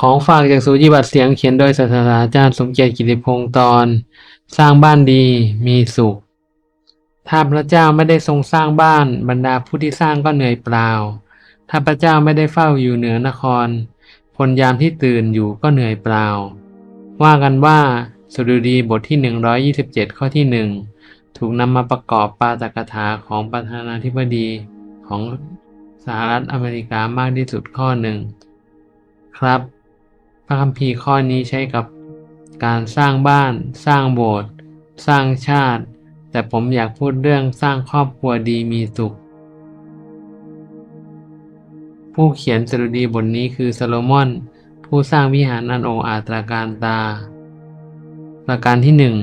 ของฝากจากสูจิบัตรเสียงเขียนโดยศาสตราจารย์สมเกียรติกิติพงศ์ตอน สร้างบ้านดีมีสุข ถ้าพระเจ้าไม่ได้ทรงสร้างบ้าน บรรดาผู้ที่สร้างก็เหนื่อยเปล่า ถ้าพระเจ้าไม่ได้เฝ้าอยู่เหนือนครพลยามที่ตื่นอยู่ก็เหนื่อยเปล่า ว่ากันว่าสดุดีบทที่ 127 ข้อที่หนึ่งถูกนำมาประกอบปาตกถาของประธานาธิบดีของสหรัฐอเมริกามากที่สุดข้อหนึ่งครับ ระคัมภีร์ข้อนี้ใช้กับการสร้างบ้าน สร้างโบสถ์สร้างชาติ แต่ผมอยากพูดเรื่องสร้างครอบครัวดีมีสุข ผู้เขียนสดุดีบทนี้คือโซโลมอน ผู้สร้างวิหารอันโออาตราการตา ประการที่หนึ่ง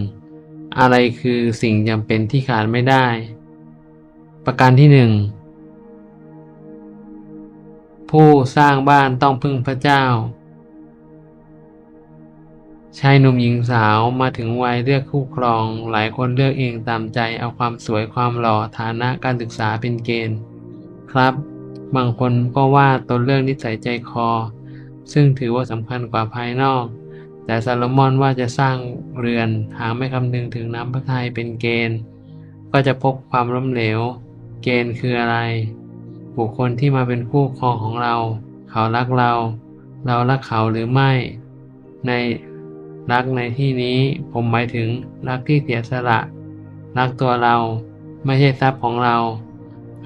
อะไรคือสิ่งจำเป็นที่ขาดไม่ได้ ประการที่หนึ่งผู้สร้างบ้านต้องพึ่งพระเจ้า ชายหนุ่มหญิงสาวมาถึงวัยเลือกคู่ครอง หลายคนเลือกเองตามใจเอาความสวยความหล่อฐานะการศึกษาเป็นเกณฑ์ ครับ บางคนก็ว่าตนเลือกนิสัยใจคอ ซึ่งถือว่าสำคัญกว่าภายนอก แต่ซาโลมอนว่าจะสร้างเรือนหากไม่คำนึงถึงน้ำพระทัยเป็นเกณฑ์ ก็จะพบความล้มเหลว เกณฑ์คืออะไร บุคคลที่มาเป็นคู่ครองของเรา เขารักเรา เรารักเขาหรือไม่ ใน รักในที่นี้ผมหมายถึงรักที่เสียสละ รักตัวเราไม่ใช่ทรัพย์ของเรา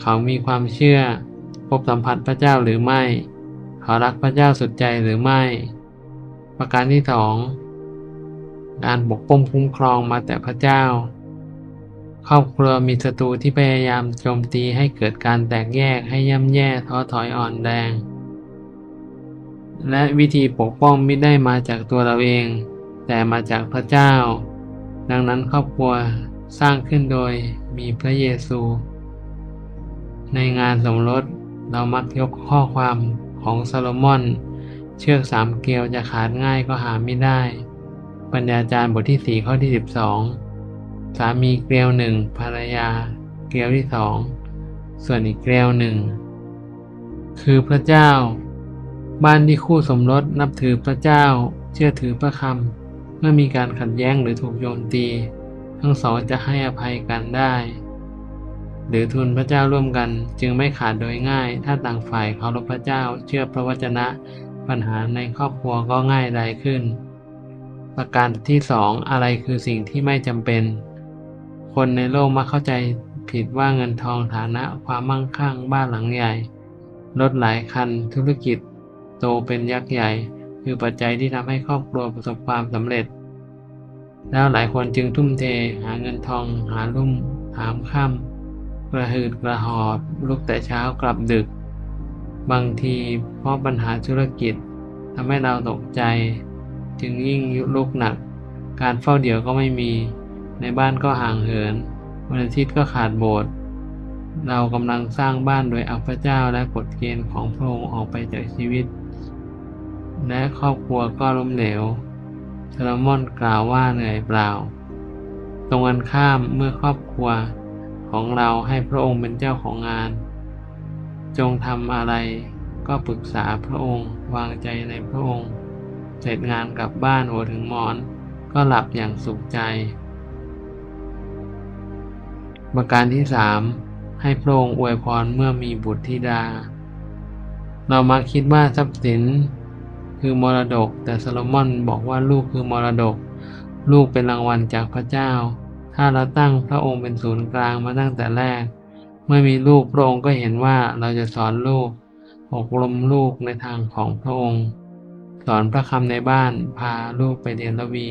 เขามีความเชื่อ พบสัมผัสพระเจ้าหรือไม่ เขารักพระเจ้าสุดใจหรือไม่ ประการที่สองการปกป้องคุ้มครองมาแต่พระเจ้า ครอบครัวมีศัตรูที่พยายามโจมตีให้เกิดการแตกแยกให้ย่ำแย่ท้อถอยอ่อนแรงและวิธีปกป้องไม่ได้มาจากตัวเราเอง แต่มาจากพระเจ้า ดังนั้นครอบครัวสร้างขึ้นโดยมีพระเยซู ในงานสมรสเรามักยกข้อความของซาโลมอน เชือกสามเกลียวจะขาดง่ายก็หาไม่ได้ ปัญญาจารย์บทที่ 4 ข้อที่ 12 สามีเกลียวหนึ่งภรรยาเกลียวที่สองส่วนอีกเกลียวหนึ่งคือพระเจ้า บ้านที่คู่สมรสนับถือพระเจ้า เชื่อถือพระคำ เมื่อมีการขัดแย้งหรือถูกโจมตี ทั้งสองจะให้อภัยกันได้ หรือทุนพระเจ้าร่วมกันจึงไม่ขาดโดยง่าย ถ้าต่างฝ่ายเคารพพระเจ้าเชื่อพระวจนะปัญหาในครอบครัวก็ง่ายดายขึ้น ประการที่สองอะไรคือสิ่งที่ไม่จำเป็น คนในโลกมักเข้าใจผิดว่าเงินทองฐานะความมั่งคั่งบ้านหลังใหญ่รถหลายคันธุรกิจ โตเป็นยักษ์ใหญ่ คือปัจจัยที่ทำให้ครอบครัวประสบความสำเร็จ แล้วหลายคนจึงทุ่มเทหาเงินทองหาลุ่มหามค่ำกระหืดกระหอบลุกแต่เช้ากลับดึก บางทีเพราะปัญหาธุรกิจทำให้เราตกใจ จึงยิ่งยุลุกหนัก การเฝ้าเดี่ยวก็ไม่มี ในบ้านก็ห่างเหิน วันอาทิตย์ก็ขาดโบสถ์เรากำลังสร้างบ้านโดยเอาพระเจ้าและกฎเกณฑ์ของพระองค์ออกไปจากชีวิต และครอบครัวก็ล้มเหลวซาโลมอนกล่าวว่าเหนื่อยเปล่า ตรงกันข้ามเมื่อครอบครัวของเราให้พระองค์เป็นเจ้าของงาน จงทำอะไรก็ปรึกษาพระองค์วางใจในพระองค์ เสร็จงานกลับบ้านหัวถึงหมอนก็หลับอย่างสุขใจ ประการที่สามให้พระองค์อวยพรเมื่อมีบุตรธิดา เรามาคิดว่าทรัพย์สิน คือมรดก แต่โซโลมอนบอกว่าลูกคือมรดก ลูกเป็นรางวัลจากพระเจ้า ถ้าเราตั้งพระองค์เป็นศูนย์กลางมาตั้งแต่แรก เมื่อมีลูกพระองค์ก็เห็นว่าเราจะสอนลูกอบรมลูกในทางของพระองค์ สอนพระคำในบ้านพาลูกไปเรียนระวี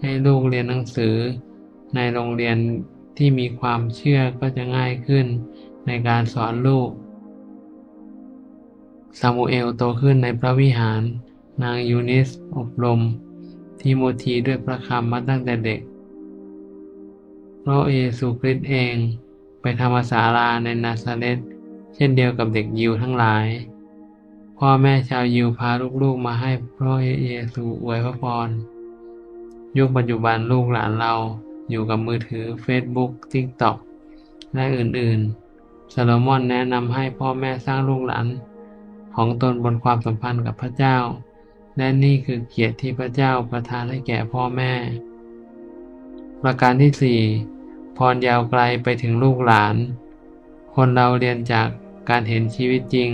ให้ลูกเรียนหนังสือ ในโรงเรียนที่มีความเชื่อก็จะง่ายขึ้นในการสอนลูก ซามูเอลโตขึ้นในพระวิหาร นางยูนิสอบรม ทิโมธีด้วยพระคำมาตั้งแต่เด็ก พระเยซูคริสต์เองไปธรรมศาลาในนาซาเรตเช่นเดียวกับเด็กยิวทั้งหลาย พ่อแม่ชาวยิวพาลูกๆมาให้พระเยซูอวยพระพร ยุคปัจจุบันลูกหลานเราอยู่กับมือถือ Facebook TikTok และอื่นๆซาโลมอนแนะนำให้พ่อแม่สร้างลูกหลาน ของตนบนความสัมพันธ์กับพระเจ้า และนี่คือเกียรติที่พระเจ้าประทานให้แก่พ่อแม่ ประการที่สี่พรยาวไกลไปถึงลูกหลาน คนเราเรียนจากการเห็นชีวิตจริง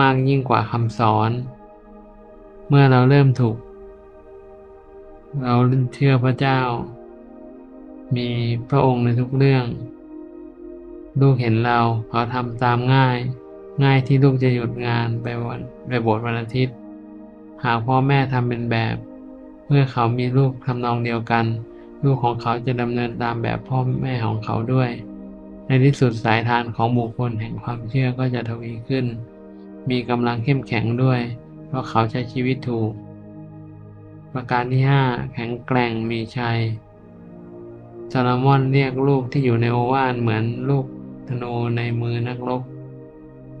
มากยิ่งกว่าคำสอน เมื่อเราเริ่มถูก เราเชื่อพระเจ้า มีพระองค์ในทุกเรื่อง ลูกเห็นเราเขาทำตามง่าย ง่ายที่ลูกจะหยุดงานไปวันไปโบสถ์วันอาทิตย์ หากพ่อแม่ทำเป็นแบบ เมื่อเขามีลูกทำนองเดียวกัน ลูกของเขาจะดำเนินตามแบบพ่อแม่ของเขาด้วย ในที่สุดสายทานของบุคคลแห่งความเชื่อก็จะทวีขึ้น มีกำลังเข้มแข็งด้วย เพราะเขาใช้ชีวิตถูก ประการที่ 5 แข็งแกร่งมีชัยซาลามอนเรียกลูกที่อยู่ในโอวาทเหมือนลูกธนูในมือนักรบ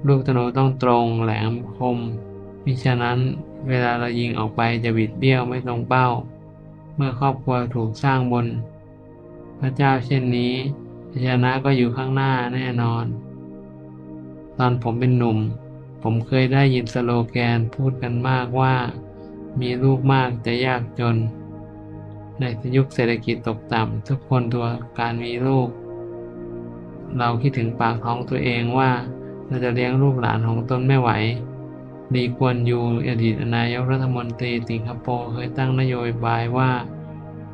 ลูกธนูต้องตรงแหลมคมมิฉะนั้นเวลาเรายิงออกไปจะบิดเบี้ยวไม่ตรงเป้า เมื่อครอบครัวถูกสร้างบน พระเจ้าเช่นนี้ชัยชนะก็อยู่ข้างหน้าแน่นอน ตอนผมเป็นหนุ่ม ผมเคยได้ยินสโลแกนพูดกันมากว่า มีลูกมากจะยากจน ในยุคเศรษฐกิจตกต่ำทุกคนตัวการมีลูก เราคิดถึงปากท้องตัวเองว่า เราจะเลี้ยงลูกหลานของตนไม่ไหวลีกวนยูอดีตนายกรัฐมนตรีสิงคโปร์เคยตั้งนโยบายว่า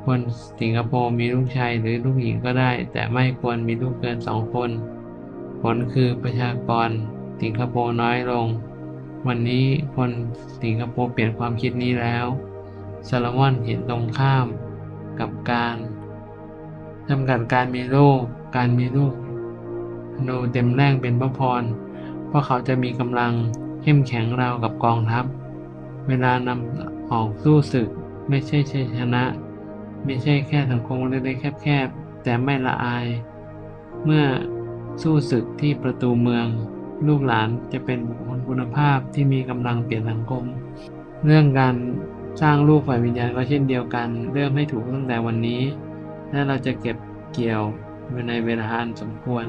คนสิงคโปร์มีลูกชายหรือลูกหญิงก็ได้ แต่ไม่ควรมีลูกเกินสองคน ผลคือประชากรสิงคโปร์น้อยลง วันนี้คนสิงคโปร์เปลี่ยนความคิดนี้แล้วซาลมอนเห็นตรงข้ามกับการจำกัดการมีลูก การมีลูกโนเต็มแรงเป็นพระพร ราะเขาจะมีกำลังเข้มแข็งราวกับกองทัพ เวลานำออกสู้ศึก ไม่ใช่ชัยชนะ ไม่ใช่แค่สังคมเล็กๆแคบๆ แต่ไม่ละอาย เมื่อสู้ศึกที่ประตูเมือง ลูกหลานจะเป็นบุคคลคุณภาพที่มีกำลังเปลี่ยนสังคม เรื่องการสร้างลูกฝ่ายวิญญาณก็เช่นเดียวกัน เริ่มให้ถูกตั้งแต่วันนี้ และเราจะเก็บเกี่ยวในเวลาอันสมควร